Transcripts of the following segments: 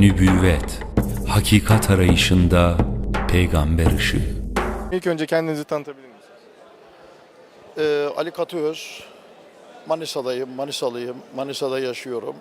Nübüvvet Hakikat arayışında peygamber ışığı İlk önce kendinizi tanıtabilir misiniz? Ee, Ali Katıöz, Manisa'dayım, Manisalıyım, Manisa'da yaşıyorum.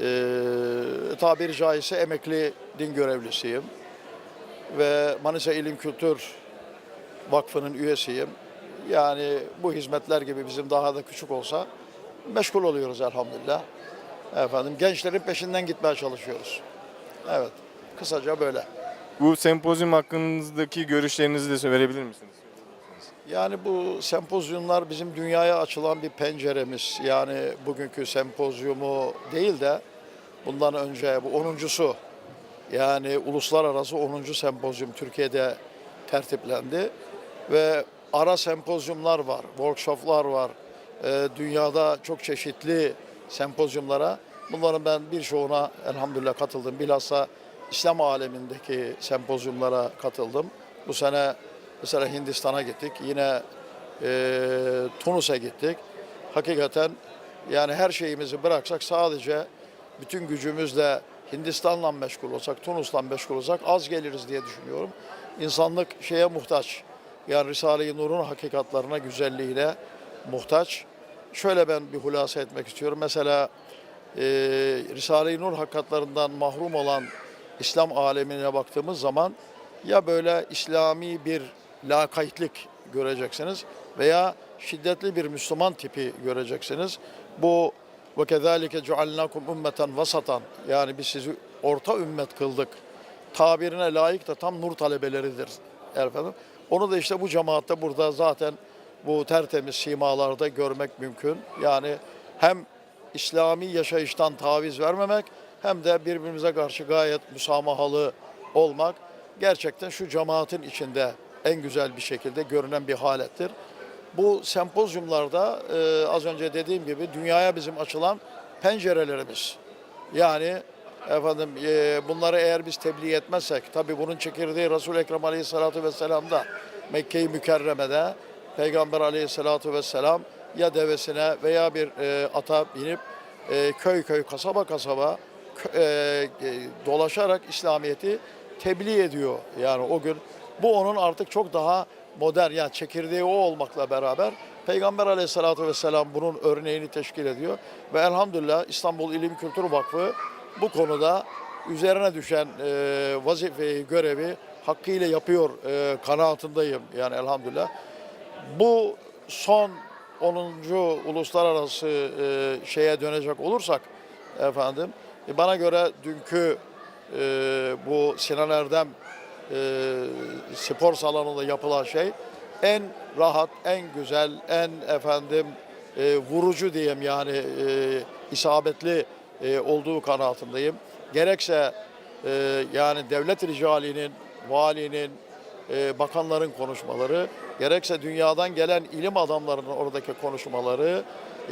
Ee, tabiri caizse emekli din görevlisiyim. Ve Manisa İlim Kültür Vakfı'nın üyesiyim. Yani bu hizmetler gibi bizim daha da küçük olsa meşgul oluyoruz elhamdülillah. Efendim gençlerin peşinden gitmeye çalışıyoruz. Evet, kısaca böyle. Bu sempozyum hakkındaki görüşlerinizi de verebilir misiniz? Yani bu sempozyumlar bizim dünyaya açılan bir penceremiz. Yani bugünkü sempozyumu değil de bundan önce bu 10.sü yani uluslararası 10. sempozyum Türkiye'de tertiplendi ve ara sempozyumlar var, workshoplar var. Ee, dünyada çok çeşitli sempozyumlara bunların ben birçoğuna elhamdülillah katıldım. Bilhassa İslam alemindeki sempozyumlara katıldım. Bu sene mesela Hindistan'a gittik. Yine e, Tunus'a gittik. Hakikaten yani her şeyimizi bıraksak sadece bütün gücümüzle Hindistan'la meşgul olsak, Tunus'la meşgul olsak az geliriz diye düşünüyorum. İnsanlık şeye muhtaç. Yani Risale-i Nur'un hakikatlarına, güzelliğine muhtaç. Şöyle ben bir hulasa etmek istiyorum. Mesela e, Risale-i Nur hakikatlarından mahrum olan İslam alemine baktığımız zaman ya böyle İslami bir lakaytlık göreceksiniz veya şiddetli bir Müslüman tipi göreceksiniz. Bu ve kezalike cealnakum ümmeten vasatan yani biz sizi orta ümmet kıldık. Tabirine layık da tam nur talebeleridir efendim. Onu da işte bu cemaatte burada zaten bu tertemiz simalarda görmek mümkün. Yani hem İslami yaşayıştan taviz vermemek hem de birbirimize karşı gayet müsamahalı olmak gerçekten şu cemaatin içinde en güzel bir şekilde görünen bir halettir. Bu sempozyumlarda e, az önce dediğim gibi dünyaya bizim açılan pencerelerimiz. Yani efendim e, bunları eğer biz tebliğ etmezsek tabi bunun çekirdeği Resul-i Ekrem Aleyhisselatü Vesselam'da Mekke-i Mükerreme'de Peygamber Aleyhisselatü Vesselam ya devesine veya bir e, ata binip e, köy köy kasaba kasaba e, e, dolaşarak İslamiyet'i tebliğ ediyor. Yani o gün bu onun artık çok daha modern yani çekirdeği o olmakla beraber Peygamber Aleyhisselatü Vesselam bunun örneğini teşkil ediyor. Ve elhamdülillah İstanbul İlim Kültür Vakfı bu konuda üzerine düşen e, vazifeyi, görevi hakkıyla yapıyor e, kanaatindeyim yani elhamdülillah. Bu son 10. uluslararası e, şeye dönecek olursak efendim e, bana göre dünkü e, bu Sinan Erdem e, spor salonunda yapılan şey en rahat, en güzel, en efendim e, vurucu diyeyim yani e, isabetli e, olduğu kanaatindeyim. Gerekse e, yani devlet ricalinin, valinin, e, bakanların konuşmaları, gerekse dünyadan gelen ilim adamlarının oradaki konuşmaları,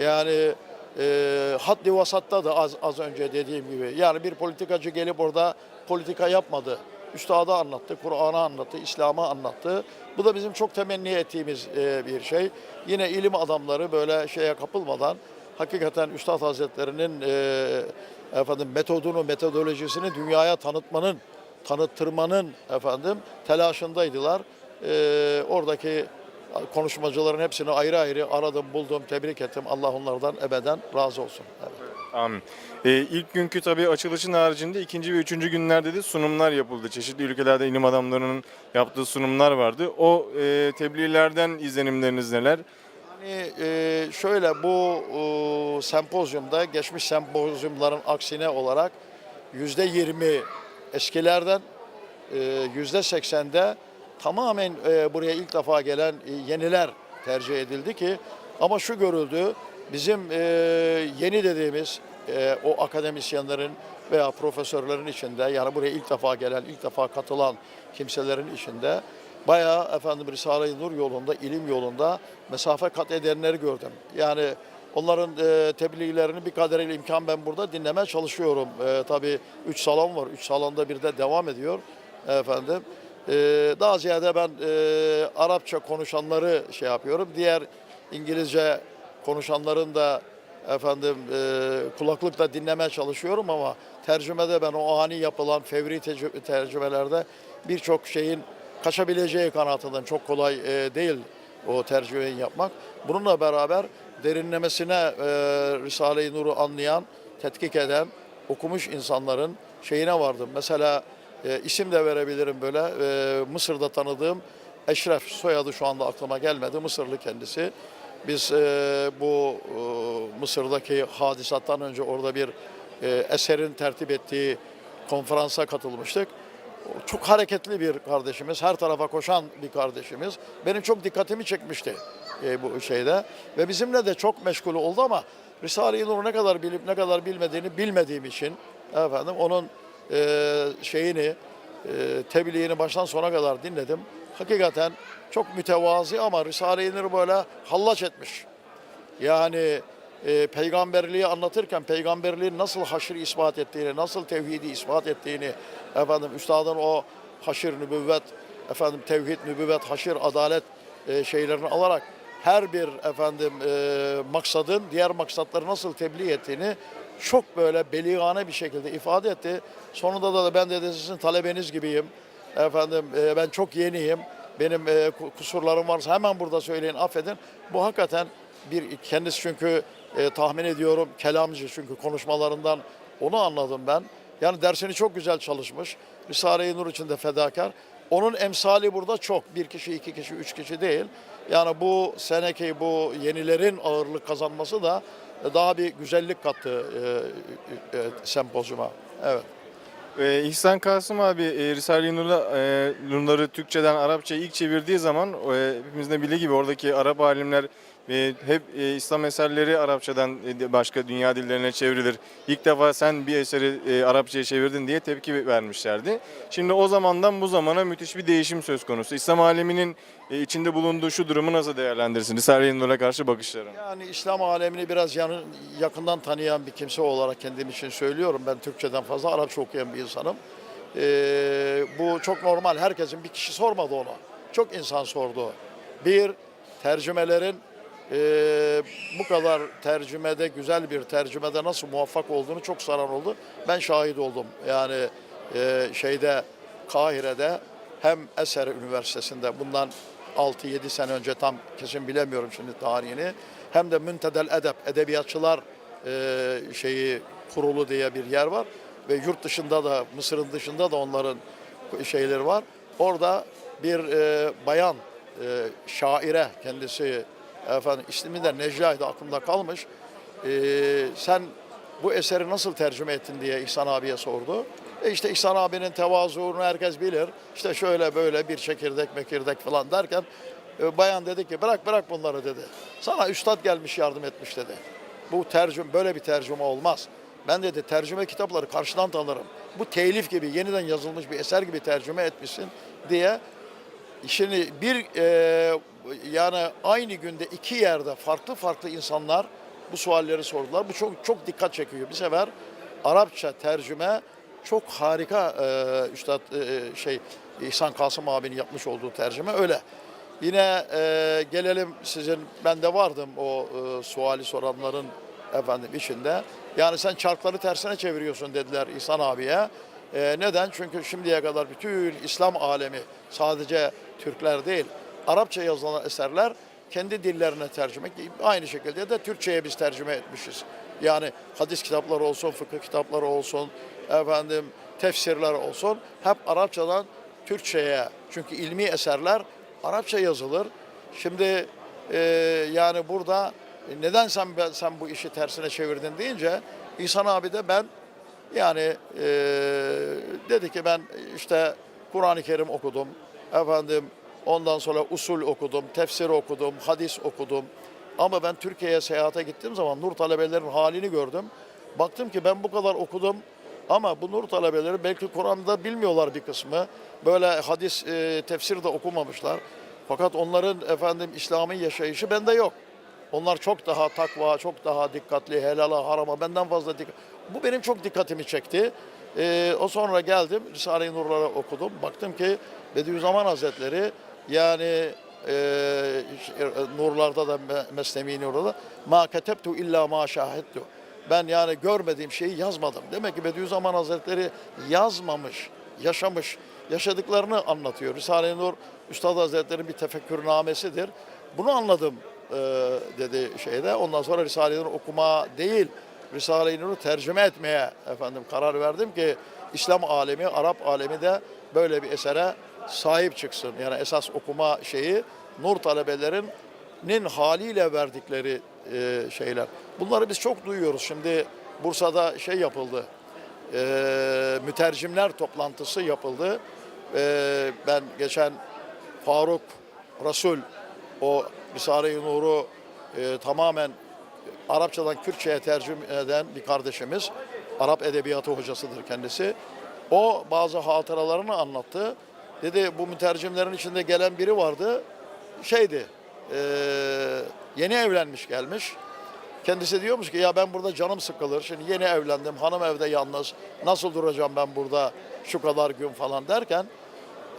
yani e, haddi vasatta da az, az önce dediğim gibi. Yani bir politikacı gelip orada politika yapmadı. Üstadı anlattı, Kur'an'ı anlattı, İslam'ı anlattı. Bu da bizim çok temenni ettiğimiz e, bir şey. Yine ilim adamları böyle şeye kapılmadan hakikaten Üstad Hazretleri'nin e, efendim metodunu, metodolojisini dünyaya tanıtmanın, tanıttırmanın efendim telaşındaydılar. E, oradaki konuşmacıların hepsini ayrı ayrı aradım, buldum, tebrik ettim. Allah onlardan ebeden razı olsun. Evet. Amin. Ee, ilk günkü tabii açılışın haricinde ikinci ve üçüncü günlerde de sunumlar yapıldı. Çeşitli ülkelerde ilim adamlarının yaptığı sunumlar vardı. O e, tebliğlerden izlenimleriniz neler? Yani e, şöyle bu e, sempozyumda geçmiş sempozyumların aksine olarak yüzde yirmi eskilerden e, yüzde seksende tamamen e, buraya ilk defa gelen e, yeniler tercih edildi ki ama şu görüldü bizim yeni dediğimiz o akademisyenlerin veya profesörlerin içinde yani buraya ilk defa gelen, ilk defa katılan kimselerin içinde bayağı efendim Risale-i Nur yolunda, ilim yolunda mesafe kat edenleri gördüm. Yani onların e, tebliğlerini bir kadarıyla imkan ben burada dinlemeye çalışıyorum. E, tabii üç salon var, üç salonda bir de devam ediyor efendim. E, daha ziyade ben e, Arapça konuşanları şey yapıyorum. Diğer İngilizce konuşanların da efendim e, kulaklıkla dinlemeye çalışıyorum ama tercümede ben o ani yapılan fevri tercümelerde birçok şeyin kaçabileceği kanaatindeyim. Çok kolay e, değil o tercümeyi yapmak. Bununla beraber derinlemesine e, Risale-i Nur'u anlayan, tetkik eden, okumuş insanların şeyine vardım. Mesela e, isim de verebilirim böyle. E, Mısır'da tanıdığım Eşref, soyadı şu anda aklıma gelmedi. Mısırlı kendisi. Biz e, bu e, Mısır'daki hadisattan önce orada bir e, eserin tertip ettiği konferansa katılmıştık. Çok hareketli bir kardeşimiz, her tarafa koşan bir kardeşimiz. Benim çok dikkatimi çekmişti e, bu şeyde ve bizimle de çok meşgul oldu ama Risale-i Nur'u ne kadar bilip ne kadar bilmediğini bilmediğim için efendim onun e, şeyini, e, tebliğini baştan sona kadar dinledim. Hakikaten çok mütevazi ama Risale-i Nur böyle hallaç etmiş. Yani e, peygamberliği anlatırken peygamberliğin nasıl haşri ispat ettiğini, nasıl tevhidi ispat ettiğini, efendim üstadın o haşir nübüvvet, efendim tevhid, nübüvvet, haşir, adalet e, şeylerini alarak her bir efendim e, maksadın diğer maksatları nasıl tebliğ ettiğini çok böyle beligane bir şekilde ifade etti. Sonunda da ben de sizin talebeniz gibiyim. Efendim e, ben çok yeniyim. Benim e, ku- kusurlarım varsa hemen burada söyleyin affedin. Bu hakikaten bir kendisi çünkü e, tahmin ediyorum kelamcı çünkü konuşmalarından onu anladım ben. Yani dersini çok güzel çalışmış. Risale-i Nur için de fedakar. Onun emsali burada çok. Bir kişi, iki kişi, üç kişi değil. Yani bu seneki bu yenilerin ağırlık kazanması da daha bir güzellik kattı e, e, e, sempozyuma. Evet. Ee, İhsan Kasım abi e, Risale-i Nur'la, e, Nurları Türkçeden Arapçaya ilk çevirdiği zaman e, hepimizin de bildiği gibi oradaki Arap alimler e, hep e, İslam eserleri Arapçadan e, başka dünya dillerine çevrilir. İlk defa sen bir eseri e, Arapçaya çevirdin diye tepki vermişlerdi. Şimdi o zamandan bu zamana müthiş bir değişim söz konusu. İslam aleminin içinde bulunduğu şu durumu nasıl değerlendirirsin? Risale-i Nur'a karşı bakışların. Yani İslam alemini biraz yanı, yakından tanıyan bir kimse olarak kendim için söylüyorum. Ben Türkçeden fazla Arapça okuyan bir insanım. Ee, bu çok normal. Herkesin bir kişi sormadı ona. Çok insan sordu. Bir, tercümelerin e, bu kadar tercümede, güzel bir tercümede nasıl muvaffak olduğunu çok saran oldu. Ben şahit oldum. Yani e, şeyde, Kahire'de hem Eser Üniversitesi'nde bundan 6-7 sene önce tam kesin bilemiyorum şimdi tarihini. Hem de Müntedel Edep, Edebiyatçılar e, şeyi kurulu diye bir yer var. Ve yurt dışında da, Mısır'ın dışında da onların şeyleri var. Orada bir e, bayan, e, şaire kendisi, efendim ismi de Necla'ydı aklımda kalmış. E, sen bu eseri nasıl tercüme ettin diye İhsan abiye sordu. E işte İhsan abinin tevazuunu herkes bilir. İşte şöyle böyle bir çekirdek mekirdek falan derken e, bayan dedi ki bırak bırak bunları dedi. Sana üstad gelmiş yardım etmiş dedi. Bu tercüm böyle bir tercüme olmaz. Ben dedi tercüme kitapları karşıdan tanırım. Bu telif gibi yeniden yazılmış bir eser gibi tercüme etmişsin diye Şimdi bir e, yani aynı günde iki yerde farklı farklı insanlar bu sualleri sordular. Bu çok çok dikkat çekiyor. Bir sefer Arapça tercüme çok harika e, Üstad e, şey İhsan Kasım abinin yapmış olduğu tercüme öyle. Yine e, gelelim sizin ben de vardım o e, suali soranların efendim içinde. Yani sen çarkları tersine çeviriyorsun dediler İhsan abiye. E, neden? Çünkü şimdiye kadar bütün İslam alemi sadece Türkler değil Arapça yazılan eserler kendi dillerine tercüme aynı şekilde de Türkçe'ye biz tercüme etmişiz. Yani hadis kitapları olsun, fıkıh kitapları olsun, efendim tefsirler olsun hep Arapçadan Türkçe'ye. Çünkü ilmi eserler Arapça yazılır. Şimdi e, yani burada neden sen sen bu işi tersine çevirdin deyince İhsan abi de ben yani e, dedi ki ben işte Kur'an-ı Kerim okudum. Efendim ondan sonra usul okudum, tefsir okudum, hadis okudum. Ama ben Türkiye'ye seyahate gittiğim zaman nur talebelerin halini gördüm. Baktım ki ben bu kadar okudum ama bu nur talebeleri belki Kur'an'da bilmiyorlar bir kısmı. Böyle hadis, e, tefsir de okumamışlar. Fakat onların efendim İslami yaşayışı bende yok. Onlar çok daha takva, çok daha dikkatli, helala, harama benden fazla dikkat. Bu benim çok dikkatimi çekti. Ee, o sonra geldim, Risale-i Nur'ları okudum. Baktım ki Bediüzzaman Hazretleri yani e, Nurlarda da Mesnevi Nur'da da ma ketebtu illa ma şahittu. ben yani görmediğim şeyi yazmadım. Demek ki Bediüzzaman Hazretleri yazmamış, yaşamış, yaşadıklarını anlatıyor. Risale-i Nur Üstad Hazretleri'nin bir tefekkürnamesidir. Bunu anladım e, dedi şeyde. Ondan sonra Risale-i Nur okuma değil, Risale-i Nur'u tercüme etmeye efendim karar verdim ki İslam alemi, Arap alemi de böyle bir esere sahip çıksın. Yani esas okuma şeyi Nur talebelerinin haliyle verdikleri e, şeyler. Bunları biz çok duyuyoruz. Şimdi Bursa'da şey yapıldı. E, mütercimler toplantısı yapıldı. E, ben geçen Faruk Rasul o Risale-i Nur'u e, tamamen Arapçadan Kürtçe'ye tercüme eden bir kardeşimiz. Arap edebiyatı hocasıdır kendisi. O bazı hatıralarını anlattı. Dedi bu mütercimlerin içinde gelen biri vardı. Şeydi, e, yeni evlenmiş gelmiş. Kendisi diyormuş ki ya ben burada canım sıkılır. Şimdi yeni evlendim, hanım evde yalnız. Nasıl duracağım ben burada şu kadar gün falan derken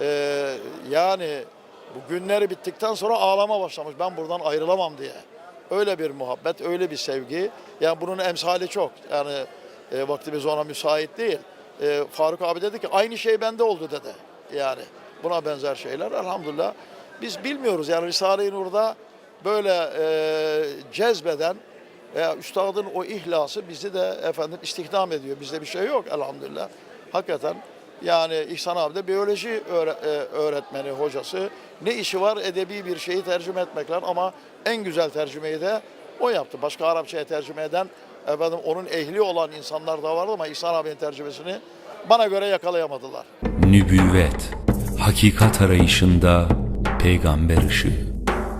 e, yani bu günleri bittikten sonra ağlama başlamış. Ben buradan ayrılamam diye. Öyle bir muhabbet, öyle bir sevgi. Yani bunun emsali çok. Yani e, vaktimiz ona müsait değil. E, Faruk abi dedi ki aynı şey bende oldu dedi. Yani buna benzer şeyler elhamdülillah. Biz bilmiyoruz yani Risale-i Nur'da böyle e, cezbeden veya üstadın o ihlası bizi de efendim istihdam ediyor. Bizde bir şey yok elhamdülillah. Hakikaten yani İhsan abi de biyoloji e, öğretmeni, hocası. Ne işi var edebi bir şeyi tercüme etmekle ama en güzel tercümeyi de o yaptı. Başka Arapçaya tercüme eden efendim onun ehli olan insanlar da vardı ama İhsan abinin tercümesini bana göre yakalayamadılar. Nübüvvet Hakikat arayışında peygamber ışığı